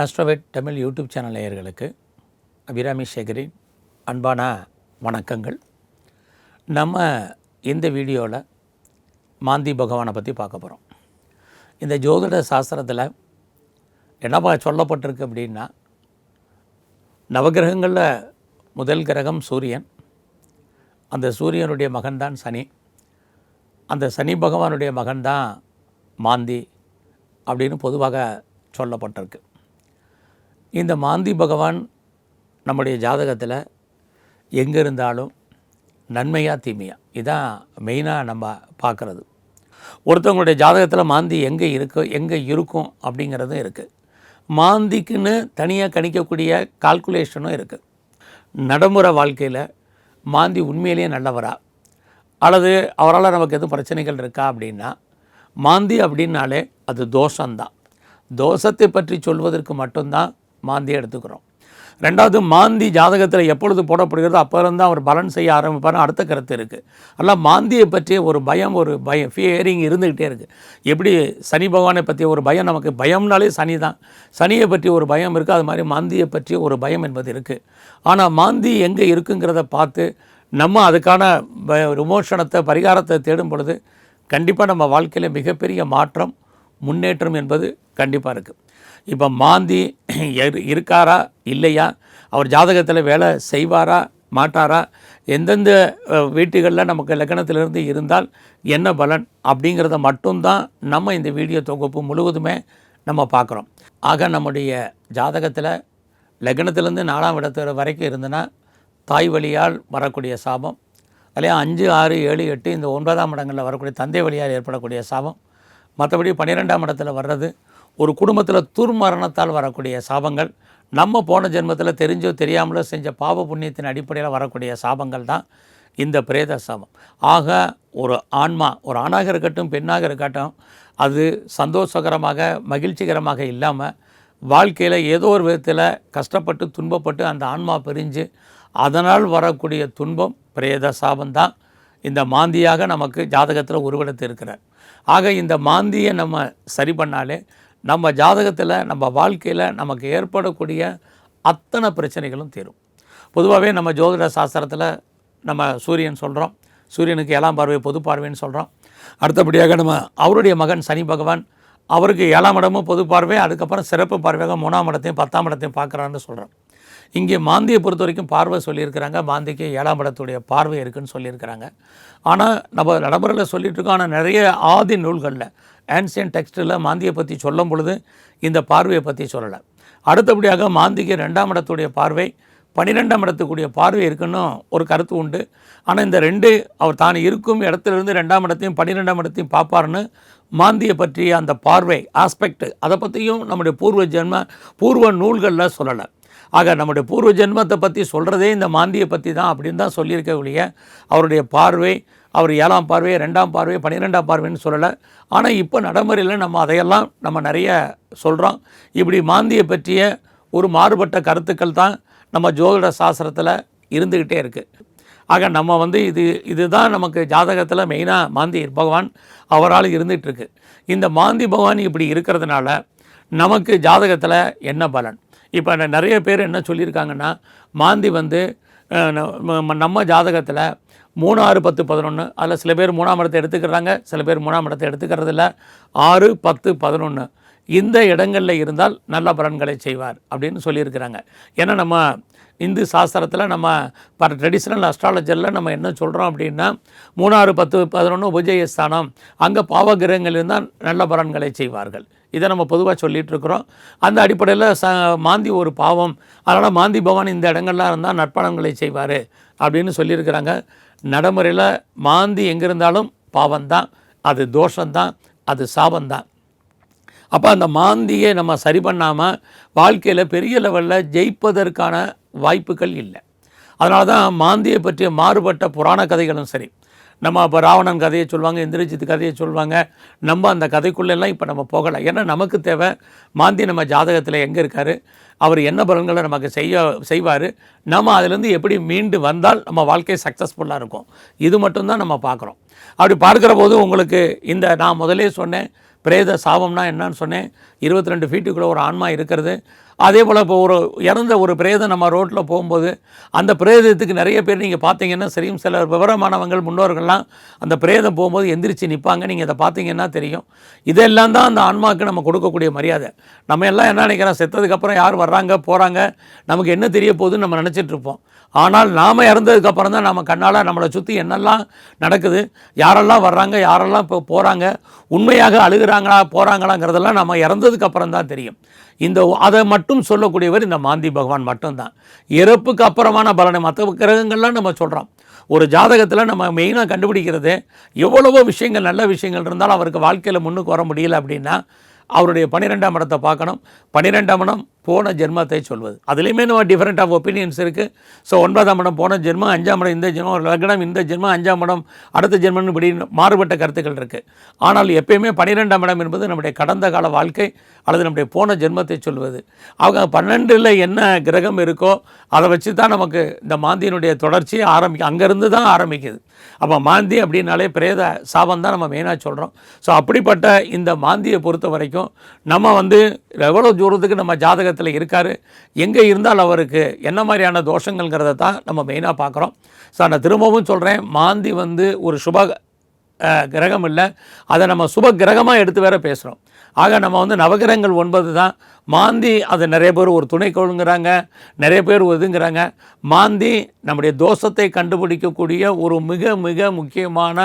Astroved Tamil YouTube channel நேயர்களுக்கு அபிராமி சேகரின் அன்பான வணக்கங்கள். நம்ம இந்த வீடியோவில் மாந்தி பகவானை பற்றி பார்க்க போகிறோம் இந்த ஜோதிட சாஸ்திரத்தில் என்னப்பா சொல்லப்பட்டிருக்கு அப்படின்னா நவகிரகங்களில் முதல் கிரகம் சூரியன் அந்த சூரியனுடைய மகன்தான் சனி அந்த சனி பகவானுடைய மகன்தான் மாந்தி அப்படின்னு பொதுவாக சொல்லப்பட்டிருக்கு. இந்த மாந்தி பகவான் நம்முடைய ஜாதகத்தில் எங்கே இருந்தாலும் நன்மையா தீமையா? இதான் மெயினாக நம்ம பார்க்குறது. ஒருத்தவங்களுடைய ஜாதகத்தில் மாந்தி எங்கே இருக்கோ எங்கே இருக்கும் அப்படிங்கிறதும் இருக்குது மாந்திக்குன்னு தனியாக கணிக்கக்கூடிய கால்குலேஷனும் இருக்குது நடைமுறை வாழ்க்கையில் மாந்தி உண்மையிலேயே நல்லவரா? அல்லது அவரால் நமக்கு எதுவும் பிரச்சனைகள் இருக்கா அப்படின்னா மாந்தி அப்படின்னாலே அது தோஷம்தான். தோஷத்தை பற்றி சொல்வதற்கு மட்டும்தான் மாந்தியை எடுத்துக்கிறோம். ரெண்டாவது மாந்தி ஜாதகத்தில் எப்பொழுது போடப்படுகிறதோ அப்போருந்து அவர் பலன் செய்ய ஆரம்பிப்பார்னு அடுத்த கருத்து இருக்குது அதனால் மாந்தியை பற்றிய ஒரு பயம் ஒரு பயம் ஃபியரிங் இருந்துக்கிட்டே இருக்குது எப்படி சனி பகவானை பற்றிய ஒரு பயம்? நமக்கு பயம்னாலே சனி தான். சனியை பற்றி ஒரு பயம் இருக்குது அது மாதிரி மாந்தியை பற்றிய ஒரு பயம் என்பது இருக்குது ஆனால் மாந்தி எங்கே இருக்குங்கிறத பார்த்து நம்ம அதுக்கான ப- விமோசனத்தை பரிகாரத்தை தேடும் பொழுது கண்டிப்பாக நம்ம வாழ்க்கையில் மிகப்பெரிய மாற்றம் முன்னேற்றம் என்பது கண்டிப்பாக இருக்குது இப்போ மாந்தி இருக்காரா? இல்லையா? அவர் ஜாதகத்தில் வேலை செய்வாரா? மாட்டாரா? எந்தெந்த வீட்டுகளில் நமக்கு லக்கணத்திலிருந்து இருந்தால் என்ன பலன் அப்படிங்கிறத மட்டும்தான் நம்ம இந்த வீடியோ தொகுப்பு முழுவதுமே நம்ம பார்க்குறோம். ஆக நம்முடைய ஜாதகத்தில் லக்னத்திலேருந்து நாலாம் இடத்து வரைக்கும் இருந்ததுன்னா தாய் வழியால் வரக்கூடிய சாபம் அதிலே அஞ்சு ஆறு ஏழு எட்டு இந்த ஒன்பதாம் இடங்களில் வரக்கூடிய தந்தை வழியால் ஏற்படக்கூடிய சாபம் மற்றபடி பன்னிரெண்டாம் இடத்துல வர்றது ஒரு குடும்பத்தில் துர்மரணத்தால் வரக்கூடிய சாபங்கள் நம்ம போன ஜென்மத்தில் தெரிஞ்சோ தெரியாமலோ செஞ்ச பாவ புண்ணியத்தின் அடிப்படையில் வரக்கூடிய சாபங்கள் தான் இந்த பிரேத சாபம். ஆக ஒரு ஆன்மா ஒரு ஆணாக இருக்கட்டும் பெண்ணாக இருக்கட்டும் அது சந்தோஷகரமாக மகிழ்ச்சிகரமாக இல்லாமல் வாழ்க்கையில் ஏதோ ஒரு விதத்தில் கஷ்டப்பட்டு துன்பப்பட்டு அந்த ஆன்மா பிரிஞ்சு அதனால் வரக்கூடிய துன்பம் பிரேத சாபம்தான் இந்த மாந்தியாக நமக்கு ஜாதகத்தில் உருவெடுத்து இருக்கிறார். ஆக இந்த மாந்தியை நம்ம சரி பண்ணாலே நம்ம ஜாதகத்தில் நம்ம வாழ்க்கையில் நமக்கு ஏற்படக்கூடிய அத்தனை பிரச்சனைகளும் தீரும். பொதுவாகவே நம்ம ஜோதிட சாஸ்திரத்தில் நம்ம சூரியன் சொல்கிறோம் சூரியனுக்கு ஏழாம் பார்வை பொது பார்வைன்னு சொல்கிறோம் அடுத்தபடியாக நம்ம அவருடைய மகன் சனி பகவான் அவருக்கு ஏழாம் இடமும் பொது பார்வை அதுக்கப்புறம் சிறப்பு பார்வையாக மூணாம் இடத்தையும் பத்தாம் இடத்தையும் பார்க்குறான்னு சொல்கிறோம் இங்கே மாந்தியை பொறுத்த வரைக்கும் பார்வை சொல்லியிருக்கிறாங்க. மாந்திக்கு ஏழாம் இடத்துடைய பார்வை இருக்குன்னு சொல்லியிருக்கிறாங்க. ஆனால் நம்ம நடைமுறையில் சொல்லிகிட்டு இருக்கோம். ஆனால் நிறைய ஆதி நூல்களில் ஆன்சியன் டெக்ஸ்டில் மாந்தியை பற்றி சொல்லும் பொழுது இந்த பார்வையை பற்றி சொல்லலை. அடுத்தபடியாக மாந்திக்கு ரெண்டாம் இடத்துடைய பார்வை பன்னிரெண்டாம் இடத்துக்குரிய பார்வை இருக்குன்னு ஒரு கருத்து உண்டு. ஆனால் இந்த ரெண்டு அவர் தான் இருக்கும் இடத்துலேருந்து ரெண்டாம் இடத்தையும் பன்னிரெண்டாம் இடத்தையும் பார்ப்பாருன்னு மாந்தியை பற்றிய அந்த பார்வை ஆஸ்பெக்ட் அதை பற்றியும் நம்முடைய பூர்வ ஜென்ம பூர்வ நூல்களில் சொல்லலை. ஆக நம்முடைய பூர்வ ஜென்மத்தை பற்றி சொல்கிறதே இந்த மாந்தியை பற்றி தான் அப்படின்னு தான் சொல்லியிருக்க ஒழிய அவருடைய பார்வை அவர் ஏழாம் பார்வை ரெண்டாம் பார்வை பன்னிரெண்டாம் பார்வைன்னு சொல்லலை. ஆனால் இப்போ நடைமுறையில் நம்ம அதையெல்லாம் நம்ம நிறைய சொல்கிறோம் இப்படி மாந்தியை பற்றிய ஒரு மாறுபட்ட கருத்துக்கள் தான் நம்ம ஜோதிட சாஸ்திரத்தில் இருந்துக்கிட்டே இருக்குது ஆக நம்ம வந்து இது இதுதான் நமக்கு ஜாதகத்தில் மெயினாக மாந்தி பகவான் அவரால் இருந்துகிட்ருக்கு இந்த மாந்தி பகவான் இப்படி இருக்கிறதுனால நமக்கு ஜாதகத்தில் என்ன பலன்? இப்போ நிறைய பேர் என்ன சொல்லியிருக்காங்கன்னா மாந்தி வந்து நம்ம ஜாதகத்தில் மூணு ஆறு பத்து பதினொன்று அதில் சில பேர் மூணாம் இடத்தை எடுத்துக்கிறாங்க சில பேர் மூணாம் இடத்தை எடுத்துக்கிறதில்ல. ஆறு பத்து பதினொன்று இந்த இடங்களில் இருந்தால் நல்ல பலன்களை செய்வார் அப்படின்னு சொல்லியிருக்கிறாங்க. ஏன்னா நம்ம இந்து சாஸ்திரத்தில் நம்ம பல ட்ரெடிஷ்னல் அஸ்ட்ராலஜரில் நம்ம என்ன சொல்கிறோம் அப்படின்னா மூணாறு பத்து பதினொன்று உபஜய ஸ்தானம் அங்கே பாவகிரகங்கள் இருந்தால் நல்ல பலன்களை செய்வார்கள். இதை நம்ம பொதுவாக சொல்லிகிட்டு இருக்கிறோம் அந்த அடிப்படையில் ச மாந்தி ஒரு பாவம். அதனால் மாந்தி பவான் இந்த இடங்கள்லாம் இருந்தால் நற்பலன்களை செய்வார் அப்படின்னு சொல்லியிருக்கிறாங்க. நடைமுறையில் மாந்தி எங்கே இருந்தாலும் பாவம்தான். அது தோஷம்தான். அது சாபம்தான். அப்போ அந்த மாந்தியை நம்ம சரி பண்ணாமல் வாழ்க்கையில் பெரிய லெவலில் ஜெயிப்பதற்கான வாய்ப்புகள் இல்லை. அதனால தான் மாந்தியை பற்றிய மாறுபட்ட புராண கதைகளும் சரி நம்ம இப்போ ராவணன் கதையை சொல்லுவாங்க இந்திரஜித் கதையை சொல்லுவாங்க நம்ம அந்த கதைக்குள்ளெல்லாம் இப்போ நம்ம போகலை. ஏன்னா நமக்கு தேவை மாந்தி நம்ம ஜாதகத்தில் எங்கே இருக்கார் அவர் என்ன பலன்களை நமக்கு செய்ய செய்வார் நம்ம அதிலேருந்து எப்படி மீண்டு வந்தால் நம்ம வாழ்க்கை சக்ஸஸ்ஃபுல்லாக இருக்கும். இது மட்டும்தான் நம்ம பார்க்குறோம். அப்படி பார்க்குற போது உங்களுக்கு இந்த நான் முதலே சொன்னேன் பிரேத சாபம்னா என்னன்னு சொன்னேன். இருபத்தி ரெண்டு ஃபீட்டுக்குள்ளே ஒரு ஆன்மா இருக்கிறது. அதே போல் இப்போ ஒரு இறந்த ஒரு பிரேதம் நம்ம ரோட்டில் போகும்போது அந்த பிரேதத்துக்கு நிறைய பேர் நீங்கள் பார்த்தீங்கன்னா சரியும் சில விவரமானவங்கள் முன்னோர்கள்லாம் அந்த பிரேதம் போகும்போது எந்திரிச்சு நிற்பாங்க நீங்கள் அதை பார்த்தீங்கன்னா தெரியும். இதெல்லாம் தான் அந்த ஆன்மாவுக்கு நம்ம கொடுக்கக்கூடிய மரியாதை. நம்ம எல்லாம் என்ன நினைக்கிறோம்? செத்ததுக்கப்புறம் யார் வர்றாங்க போகிறாங்க நமக்கு என்ன தெரிய போகுதுன்னு நம்ம நினச்சிட்ருப்போம் ஆனால் நாம் இறந்ததுக்கப்புறம் தான் நம்ம கண்ணால் நம்மளை சுற்றி என்னெல்லாம் நடக்குது யாரெல்லாம் வர்றாங்க யாரெல்லாம் இப்போ போகிறாங்க உண்மையாக அழுகிறாங்களா போகிறாங்களாங்கிறதெல்லாம் நம்ம இறந்ததுக்கப்புறம் தான் தெரியும். இந்த அதை மட்டும் சொல்லக்கூடியவர் இந்த மாந்தி பகவான் மட்டும்தான். இறப்புக்கு அப்புறமான பலனை மற்ற கிரகங்கள்லாம் நம்ம சொல்கிறோம் ஒரு ஜாதகத்தில் நம்ம மெயினாக கண்டுபிடிக்கிறது எவ்வளவோ விஷயங்கள் நல்ல விஷயங்கள் இருந்தாலும் அவருக்கு வாழ்க்கையில் முன்னுக்கு வர முடியல அப்படின்னா அவருடைய பன்னிரெண்டாம் இடத்தை பார்க்கணும். பன்னிரெண்டாம் இடம் போன ஜென்மத்தை சொல்வது. அதுலேயுமே நம்ம டிஃப்ரெண்ட் ஆஃப் ஒப்பீனியன்ஸ் இருக்குது ஸோ ஒன்பதாம் இடம் போன ஜென்மம் அஞ்சாம் இடம் இந்த ஜென்மம் ஒரு லக்னம் இந்த ஜென்மம் அஞ்சாம் இடம் அடுத்த ஜென்மம்னு இப்படி மாறுபட்ட கருத்துக்கள் இருக்குது ஆனால் எப்பயுமே பன்னிரெண்டாம் இடம் என்பது நம்முடைய கடந்த கால வாழ்க்கை அல்லது நம்முடைய போன ஜென்மத்தை சொல்வது. அவங்க பன்னெண்டில் என்ன கிரகம் இருக்கோ அதை வச்சு தான் நமக்கு இந்த மாந்தியினுடைய தொடர்ச்சியை ஆரம்பிக்கும் அங்கேருந்து தான் ஆரம்பிக்குது. அப்போ மாந்தி அப்படின்னாலே பிரேத சாபம் தான் நம்ம மெயினாக சொல்கிறோம் ஸோ அப்படிப்பட்ட இந்த மாந்தியை பொறுத்த வரைக்கும் நம்ம வந்து எவ்வளோ தூரத்துக்கு நம்ம ஜாதகத்தில் இருக்கார். எங்கே இருந்தால் அவருக்கு என்ன மாதிரியான தோஷங்கள்ங்கிறத தான் நம்ம மெயினாக பார்க்குறோம். ஸோ நான் திரும்பவும் சொல்கிறேன் மாந்தி வந்து ஒரு சுப கிரகம் இல்லை. அதை நம்ம சுப கிரகமாக எடுத்து வேற பேசுகிறோம் ஆக நம்ம வந்து நவகிரகங்கள் ஒன்பது தான். மாந்தி அதை நிறைய பேர் ஒரு துணைக்கோளுங்கிறாங்க நிறைய பேர் ஒதுங்கிறாங்க மாந்தி நம்முடைய தோஷத்தை கண்டுபிடிக்கக்கூடிய ஒரு மிக மிக முக்கியமான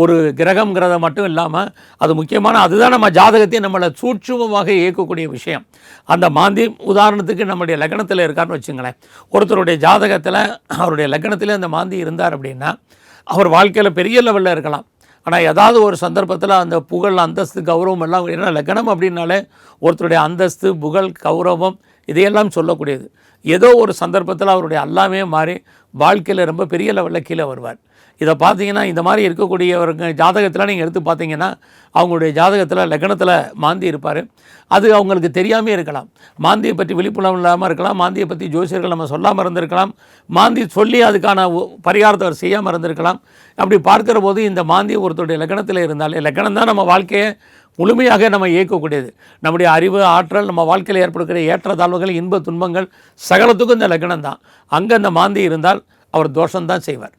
ஒரு கிரகங்கிறத மட்டும் இல்லாமல் அது முக்கியமான அதுதான் நம்ம ஜாதகத்தையும் நம்மளை சூட்சுமமாக இயக்கக்கூடிய விஷயம். அந்த மாந்தி உதாரணத்துக்கு நம்முடைய லக்னத்தில் இருக்காருன்னு வச்சுங்களேன். ஒருத்தருடைய ஜாதகத்தில் அவருடைய லக்னத்தில் அந்த மாந்தி இருந்தார் அப்படின்னா அவர் வாழ்க்கையில் பெரிய லெவலில் இருக்கலாம். ஆனால் ஏதாவது ஒரு சந்தர்ப்பத்தில் அந்த புகழ் அந்தஸ்து கௌரவம் எல்லாம் ஏன்னா லக்னம் அப்படின்னாலே ஒருத்தருடைய அந்தஸ்து புகழ் கௌரவம் இதையெல்லாம் சொல்லக்கூடியது. ஏதோ ஒரு சந்தர்ப்பத்தில் அவருடைய எல்லாமே மாறி வாழ்க்கையில் ரொம்ப பெரிய லெவலில் கீழே வருவார். இதை பார்த்தீங்கன்னா இந்த மாதிரி இருக்கக்கூடியவருங்க ஜாதகத்தில் நீங்கள் எடுத்து பார்த்தீங்கன்னா அவங்களுடைய ஜாதகத்தில் லக்னத்தில் மாந்தி இருப்பார். அது அவங்களுக்கு தெரியாமே இருக்கலாம். மாந்தியை பற்றி விழிப்புணர்வு இல்லாமல் இருக்கலாம். மாந்தியை பற்றி ஜோசியர்கள் நம்ம சொல்லாமல் இருந்திருக்கலாம். மாந்தி சொல்லி அதுக்கான ஒ- பரிகாரத்தை அவர் செய்யாமல் இருந்திருக்கலாம். அப்படி பார்க்குற போது இந்த மாந்தி ஒருத்தருடைய லக்னத்தில் இருந்தாலே லக்னம் தான் நம்ம வாழ்க்கையை முழுமையாக நம்ம இயக்கக்கூடியது. நம்முடைய அறிவு ஆற்றல் நம்ம வாழ்க்கையில் ஏற்படுகிற ஏற்றத்தாழ்வுகள் இன்ப துன்பங்கள் சகலத்துக்கும் இந்த லக்னம் தான் அங்கே அந்த மாந்தி இருந்தால் அவர் தோஷம்தான் செய்வார்.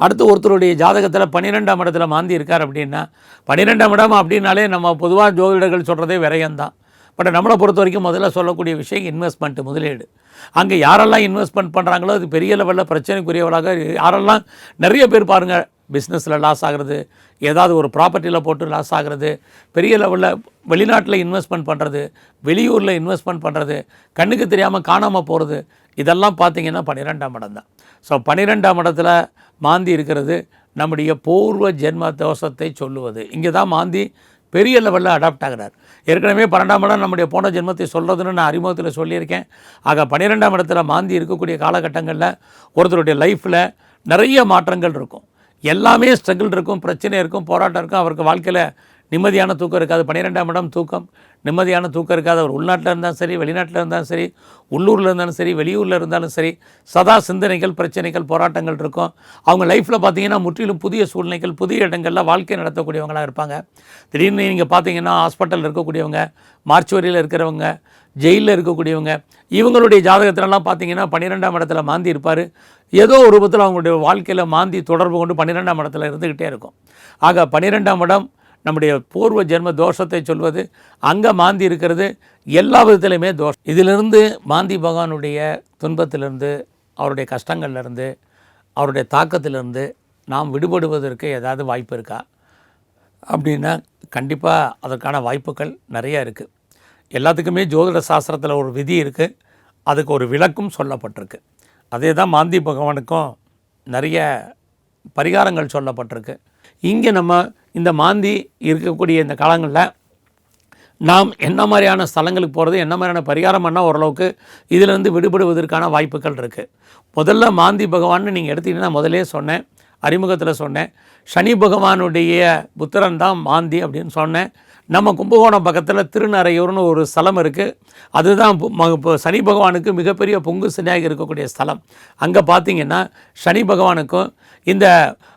அடுத்து ஒருத்தருடைய ஜாதகத்தில் பன்னிரெண்டாம் இடத்துல மாந்தி இருக்கார் அப்படின்னா பன்னிரெண்டாம் இடம் அப்படின்னாலே நம்ம பொதுவாக ஜோதிடர்கள் சொல்கிறதே விரயம்தான். பட் நம்மளை பொறுத்த வரைக்கும் முதல்ல சொல்லக்கூடிய விஷயம் இன்வெஸ்ட்மெண்ட் முதலீடு. அங்கே யாரெல்லாம் இன்வெஸ்ட்மெண்ட் பண்ணுறாங்களோ அது பெரிய லெவலில் பிரச்சனைக்குரியவளாக யாரெல்லாம் நிறைய பேர் பாருங்கள் பிஸ்னஸில் லாஸ் ஆகிறது ஏதாவது ஒரு ப்ராப்பர்ட்டியில் போட்டு லாஸ் ஆகிறது பெரிய லெவலில் வெளிநாட்டில் இன்வெஸ்ட்மெண்ட் பண்ணுறது வெளியூரில் இன்வெஸ்ட்மெண்ட் பண்ணுறது கண்ணுக்கு தெரியாமல் காணாமல் போகிறது இதெல்லாம் பார்த்தீங்கன்னா பன்னிரெண்டாம் இடம் தான். ஸோ பன்னிரெண்டாம் இடத்துல மாந்தி இருக்கிறது நம்முடைய பூர்வ ஜென்ம தோஷத்தை சொல்லுவது. இங்கே தான் மாந்தி பெரிய லெவலில் அடாப்ட் ஆகிறார். ஏற்கனவே பன்னெண்டாம் இடம் நம்முடைய போன ஜென்மத்தை சொல்கிறதுன்னு நான் அறிமுகத்தில் சொல்லியிருக்கேன். ஆக பன்னிரெண்டாம் இடத்துல மாந்தி இருக்கக்கூடிய காலகட்டங்களில் ஒருத்தருடைய லைஃப்பில் நிறைய மாற்றங்கள் இருக்கும். எல்லாமே ஸ்ட்ரகிள் இருக்கும் பிரச்சனை இருக்கும் போராட்டம் இருக்கும். அவருக்கு வாழ்க்கையில் நிம்மதியான தூக்கம் இருக்காது. பன்னிரெண்டாம் இடம் தூக்கம். நிம்மதியான தூக்கம் இருக்காது. அவர் உள்நாட்டில் இருந்தாலும் சரி வெளிநாட்டில் இருந்தாலும் சரி உள்ளூரில் இருந்தாலும் சரி வெளியூரில் இருந்தாலும் சரி சதா சிந்தனைகள் பிரச்சனைகள் போராட்டங்கள் இருக்கும். அவங்க லைஃப்பில் பார்த்தீங்கன்னா முற்றிலும் புதிய சூழ்நிலைகள் புதிய இடங்களில் வாழ்க்கை நடத்தக்கூடியவங்களாக இருப்பாங்க. திடீர்னு நீங்கள் பார்த்தீங்கன்னா ஹாஸ்பிட்டலில் இருக்கக்கூடியவங்க மார்ச்சுவரியில் இருக்கிறவங்க ஜெயிலில் இருக்கக்கூடியவங்க இவங்களுடைய ஜாதகத்திலலாம் பார்த்தீங்கன்னா பன்னிரெண்டாம் இடத்துல மாந்தி இருப்பார். ஏதோ ஒரு விதத்தில் அவங்களுடைய வாழ்க்கையில் மாந்தி தொடர்பு கொண்டு பன்னிரெண்டாம் இடத்துல இருந்துக்கிட்டே இருக்கும். ஆக பன்னிரெண்டாம் இடம் நம்முடைய பூர்வ ஜென்ம தோஷத்தை சொல்வது அங்கே மாந்தி இருக்கிறது எல்லா விதத்திலையுமே தோஷம். இதிலிருந்து மாந்தி பகவானுடைய துன்பத்திலிருந்து அவருடைய கஷ்டங்கள்லேருந்து அவருடைய தாக்கத்திலிருந்து நாம் விடுபடுவதற்கு ஏதாவது வாய்ப்பு இருக்கா? அப்படின்னா கண்டிப்பாக அதற்கான வாய்ப்புகள் நிறைய இருக்குது எல்லாத்துக்குமே ஜோதிட சாஸ்திரத்தில் ஒரு விதி இருக்குது அதுக்கு ஒரு விளக்கும் சொல்லப்பட்டிருக்கு. அதே தான் மாந்தி பகவானுக்கும் நிறைய பரிகாரங்கள் சொல்லப்பட்டிருக்கு. இங்கே நம்ம இந்த மாந்தி இருக்கக்கூடிய இந்த காலங்களில் நாம் என்ன மாதிரியான ஸ்தலங்களுக்கு போகிறது என்ன மாதிரியான பரிகாரம் பண்ணால் ஓரளவுக்கு இதிலிருந்து விடுபடுவதற்கான வாய்ப்புகள் இருக்குது முதல்ல மாந்தி பகவான்னு நீங்கள் எடுத்தீங்கன்னா முதலே சொன்னேன் அறிமுகத்தில் சொன்னேன். சனி பகவானுடைய புத்திரன் தான் மாந்தி அப்படின்னு சொன்னேன். நம்ம கும்பகோணம் பக்கத்தில் திருநறையூர்னு ஒரு ஸ்தலம் இருக்குது அதுதான் பு- இப்போ சனி பகவானுக்கு மிகப்பெரிய பொங்கு சனியாக இருக்கக்கூடிய ஸ்தலம். அங்கே பார்த்தீங்கன்னா சனி பகவானுக்கும் இந்த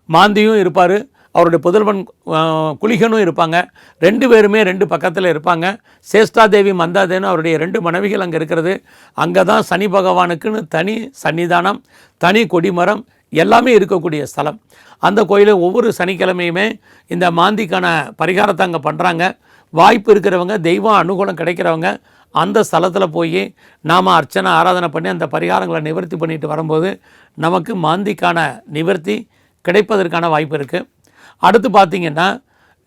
மாந்தியும் இருப்பார். அவருடைய புதல்வன் குளிகனும் இருப்பாங்க. ரெண்டு பேருமே ரெண்டு பக்கத்தில் இருப்பாங்க. சேஷ்டாதேவி மந்தாதேன்னு அவருடைய ரெண்டு மனைவிகள் அங்கே இருக்கிறது. அங்கே தான் சனி பகவானுக்குன்னு தனி சன்னிதானம் தனி கொடிமரம் எல்லாமே இருக்கக்கூடிய ஸ்தலம். அந்த கோயிலில் ஒவ்வொரு சனிக்கிழமையுமே இந்த மாந்திக்கான பரிகாரத்தை அங்கே பண்ணுறாங்க வாய்ப்பு இருக்கிறவங்க தெய்வம் அனுகூலம் கிடைக்கிறவங்க அந்த ஸ்தலத்தில் போய் நாம் அர்ச்சனை ஆராதனை பண்ணி அந்த பரிகாரங்களை நிவர்த்தி பண்ணிட்டு வரும்போது நமக்கு மாந்திக்கான நிவர்த்தி கிடைப்பதற்கான வாய்ப்பு இருக்குது அடுத்து பார்த்தீங்கன்னா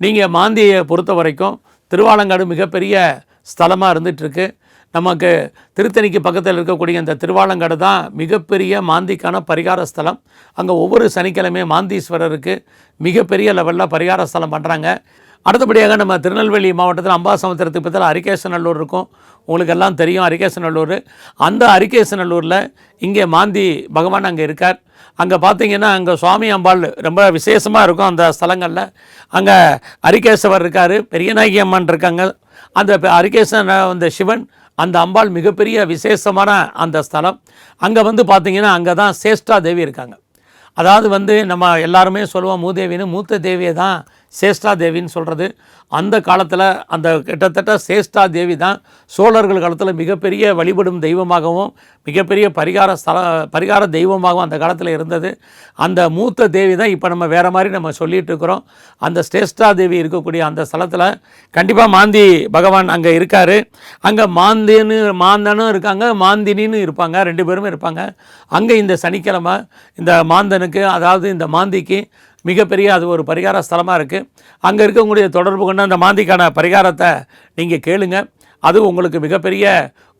நீங்கள் மாந்தியை பொறுத்த வரைக்கும் திருவாலங்காடு மிகப்பெரிய ஸ்தலமாக இருந்துகிட்ருக்கு நமக்கு திருத்தணிக்கு பக்கத்தில் இருக்கக்கூடிய இந்த திருவாலங்காடு தான் மிகப்பெரிய மாந்திக்கான பரிகார ஸ்தலம். அங்கே ஒவ்வொரு சனிக்கிழமையும் மாந்தீஸ்வரருக்கு மிகப்பெரிய லெவலில் பரிகார ஸ்தலம் பண்ணுறாங்க அடுத்தபடியாக நம்ம திருநெல்வேலி மாவட்டத்தில் அம்பாசமுத்திரத்துக்கு பக்கத்தில் அரிகேசநல்லூர் இருக்கும். உங்களுக்கு எல்லாம் தெரியும் அரிகேசநல்லூர். அந்த அரிகேசநல்லூரில் இங்கே மாந்தி பகவான் அங்கே இருக்கார். அங்கே பார்த்தீங்கன்னா அங்கே சுவாமி அம்பாள் ரொம்ப விசேஷமாக இருக்கும் அந்த ஸ்தலங்களில். அங்கே அரிகேசவர் இருக்கார் பெரியநாயகி அம்மன் இருக்காங்க. அந்த அரிகேசன் அந்த சிவன் அந்த அம்பாள் மிகப்பெரிய விசேஷமான அந்த ஸ்தலம். அங்கே வந்து பார்த்தீங்கன்னா அங்கே தான் சேஷ்டா தேவி இருக்காங்க. அதாவது வந்து நம்ம எல்லாருமே சொல்லுவோம் மூதேவின்னு மூத்த தேவியை தான் சேஷ்டா தேவின்னு சொல்கிறது அந்த காலத்தில் அந்த கிட்டத்தட்ட சேஷ்டா தேவி தான் சோழர்கள் காலத்தில் மிகப்பெரிய வழிபடும் தெய்வமாகவும் மிகப்பெரிய பரிகார ஸ்தல பரிகார தெய்வமாகவும் அந்த காலத்தில் இருந்தது. அந்த மூத்த தேவி தான் இப்போ நம்ம வேறு மாதிரி நம்ம சொல்லிகிட்டு இருக்கிறோம். அந்த சேஷ்டா தேவி இருக்கக்கூடிய அந்த ஸ்தலத்தில் கண்டிப்பாக மாந்தி பகவான் அங்கே இருக்கார். அங்கே மாந்தின்னு மாந்தனும் இருக்காங்க மாந்தினின்னு இருப்பாங்க ரெண்டு பேருமே இருப்பாங்க. அங்கே இந்த சனிக்கிழமை இந்த மாந்தனுக்கு அதாவது இந்த மாந்திக்கு மிகப்பெரிய அது ஒரு பரிகார ஸ்தலமாக இருக்குது அங்கே இருக்கவங்களுடைய தொடர்பு கொண்ட அந்த மாந்திக்கான பரிகாரத்தை நீங்கள் கேளுங்க. அது உங்களுக்கு மிகப்பெரிய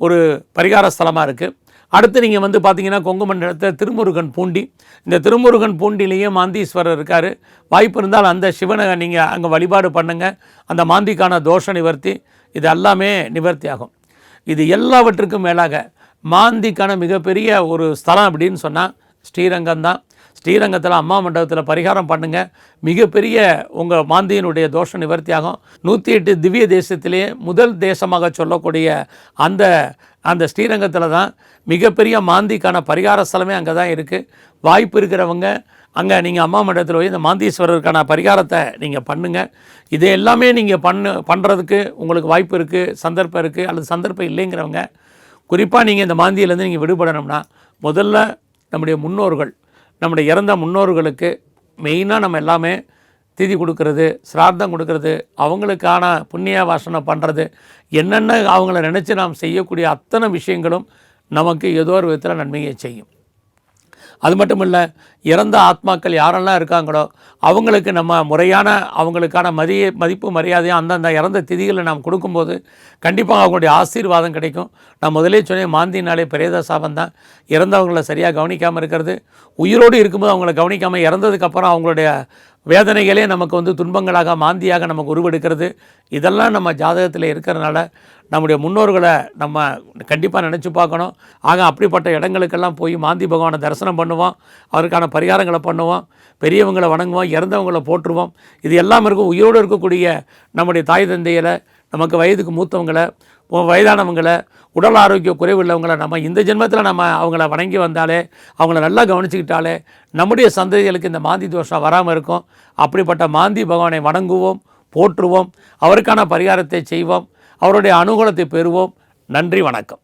ஒரு பரிகார ஸ்தலமாக இருக்குது அடுத்து நீங்கள் வந்து பார்த்தீங்கன்னா கொங்கு மண்டலத்தில் திருமுருகன் பூண்டி. இந்த திருமுருகன் பூண்டிலேயே மாந்தீஸ்வரர் இருக்கார். வாய்ப்பு இருந்தால் அந்த சிவனை நீங்கள் அங்கே வழிபாடு பண்ணுங்கள் அந்த மாந்திக்கான தோஷ நிவர்த்தி இது எல்லாமே நிவர்த்தி ஆகும். இது எல்லாவற்றுக்கும் மேலாக மாந்திக்கான மிகப்பெரிய ஒரு ஸ்தலம் அப்படின்னு சொன்னால் ஸ்ரீரங்கம் தான். ஸ்ரீரங்கத்தில் அம்மா மண்டபத்தில் பரிகாரம் பண்ணுங்கள் மிகப்பெரிய உங்கள் மாந்தியினுடைய தோஷ நிவர்த்தியாகும். நூற்றி எட்டு திவ்ய தேசத்திலே முதல் தேசமாக சொல்லக்கூடிய அந்த அந்த ஸ்ரீரங்கத்தில் தான் மிகப்பெரிய மாந்திக்கான பரிகார ஸ்தலமே அங்கே தான் இருக்குது வாய்ப்பு இருக்கிறவங்க அங்கே நீங்கள் அம்மா மண்டபத்தில் போய் இந்த மாந்தீஸ்வரருக்கான பரிகாரத்தை நீங்கள் பண்ணுங்கள் இது எல்லாமே நீங்கள் பண்ணு பண்ணுறதுக்கு உங்களுக்கு வாய்ப்பு இருக்குது சந்தர்ப்பம் இருக்குது அல்லது சந்தர்ப்பம் இல்லைங்கிறவங்க குறிப்பாக நீங்கள் இந்த மாந்தியிலேருந்து நீங்கள் விடுபடணும்னா முதல்ல நம்முடைய முன்னோர்கள் நம்முடைய இறந்த முன்னோர்களுக்கு மெயினாக நம்ம எல்லாமே திதி கொடுக்கறது சிரார்த்தம் கொடுக்கறது அவங்களுக்கான புண்ணிய வாசனை பண்ணுறது என்னென்ன அவங்கள நினச்சி நாம் செய்யக்கூடிய அத்தனை விஷயங்களும் நமக்கு ஏதோ ஒரு விதத்தில் நன்மையை செய்யும். அது மட்டும் இல்லை இறந்த ஆத்மாக்கள் யாரெல்லாம் இருக்காங்களோ அவங்களுக்கு நம்ம முறையான அவங்களுக்கான மதிய மதிப்பு மரியாதையும் அந்தந்த இறந்த திதிகளை நாம் கொடுக்கும்போது கண்டிப்பாக அவங்களுடைய ஆசீர்வாதம் கிடைக்கும். நான் முதலே சொன்னேன் மாந்தினாலே பிரேத சாபம் தான். இறந்தவங்களை சரியாக கவனிக்காமல் இருக்கிறது. உயிரோடு இருக்கும்போது அவங்கள கவனிக்காமல் இறந்ததுக்கப்புறம் அவங்களுடைய வேதனைகளே நமக்கு வந்து துன்பங்களாக மாந்தியாக நமக்கு உருவெடுக்கிறது. இதெல்லாம் நம்ம ஜாதகத்தில் இருக்கிறனால நம்முடைய முன்னோர்களை நம்ம கண்டிப்பாக நினச்சி பார்க்கணும். ஆக அப்படிப்பட்ட இடங்களுக்கெல்லாம் போய் மாந்தி பகவானை தரிசனம் பண்ணுவோம். அவருக்கான பரிகாரங்களை பண்ணுவோம். பெரியவங்களை வணங்குவோம். இறந்தவங்களை போற்றுவோம். இது எல்லாம் இருக்கும். உயிரோடு இருக்கக்கூடிய நம்முடைய தாய் தந்தையரை நமக்கு வயதுக்கு மூத்தவங்களை வயதானவங்களை உடல் ஆரோக்கிய குறைவுள்ளவங்களை நம்ம இந்த ஜென்மத்தில் நம்ம அவங்கள வணங்கி வந்தாலே அவங்கள நல்லா கவனிச்சுக்கிட்டாலே நம்முடைய சந்ததிகளுக்கு இந்த மாந்தி தோஷம் வராமல் இருக்கும். அப்படிப்பட்ட மாந்தி பகவானை வணங்குவோம் போற்றுவோம். அவருக்கான பரிகாரத்தை செய்வோம். அவருடைய அனுகூலத்தை பெறுவோம். நன்றி வணக்கம்.